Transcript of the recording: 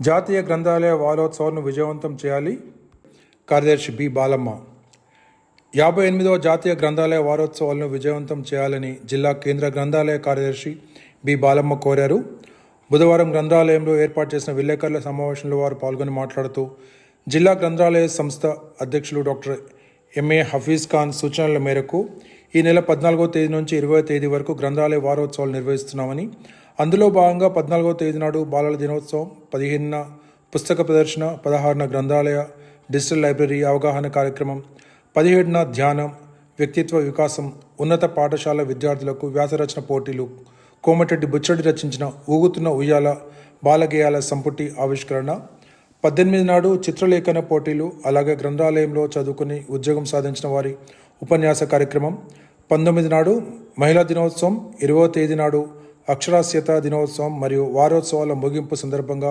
జాతీయ గ్రంథాలయ వారోత్సవాలను విజయవంతం చేయాలి. కార్యదర్శి బి. బాలమ్మ. యాభై ఎనిమిదవ జాతీయ గ్రంథాలయ వారోత్సవాలను విజయవంతం చేయాలని జిల్లా కేంద్ర గ్రంథాలయ కార్యదర్శి బి. బాలమ్మ కోరారు. బుధవారం గ్రంథాలయంలో ఏర్పాటు చేసిన విలేకరుల సమావేశంలో వారు పాల్గొని మాట్లాడుతూ జిల్లా గ్రంథాలయ సంస్థ అధ్యక్షులు డాక్టర్ ఎంఏ హఫీజ్ ఖాన్ సూచనల మేరకు ఈ నెల పద్నాలుగో తేదీ నుంచి ఇరవై తేదీ వరకు గ్రంథాలయ వారోత్సవాలు నిర్వహిస్తున్నామని అందులో భాగంగా పద్నాలుగో తేదీ నాడు బాలల దినోత్సవం పదిహేనున పుస్తక ప్రదర్శన పదహారున గ్రంథాలయ డిజిటల్ లైబ్రరీ అవగాహన కార్యక్రమం పదిహేడున ధ్యానం వ్యక్తిత్వ వికాసం ఉన్నత పాఠశాల విద్యార్థులకు వ్యాసరచన పోటీలు కోమటిరెడ్డి బుచ్చడి రచించిన ఊగుతున్న ఉయ్యాల బాలగేయాల సంపుటి ఆవిష్కరణ పద్దెనిమిది నాడు చిత్రలేఖన పోటీలు అలాగే గ్రంథాలయంలో చదువుకుని ఉద్యోగం సాధించిన వారి ఉపన్యాస కార్యక్రమం పంతొమ్మిది నాడు మహిళా దినోత్సవం ఇరవో తేదీ నాడు అక్షరాస్యత దినోత్సవం మరియు వారోత్సవాల ముగింపు సందర్భంగా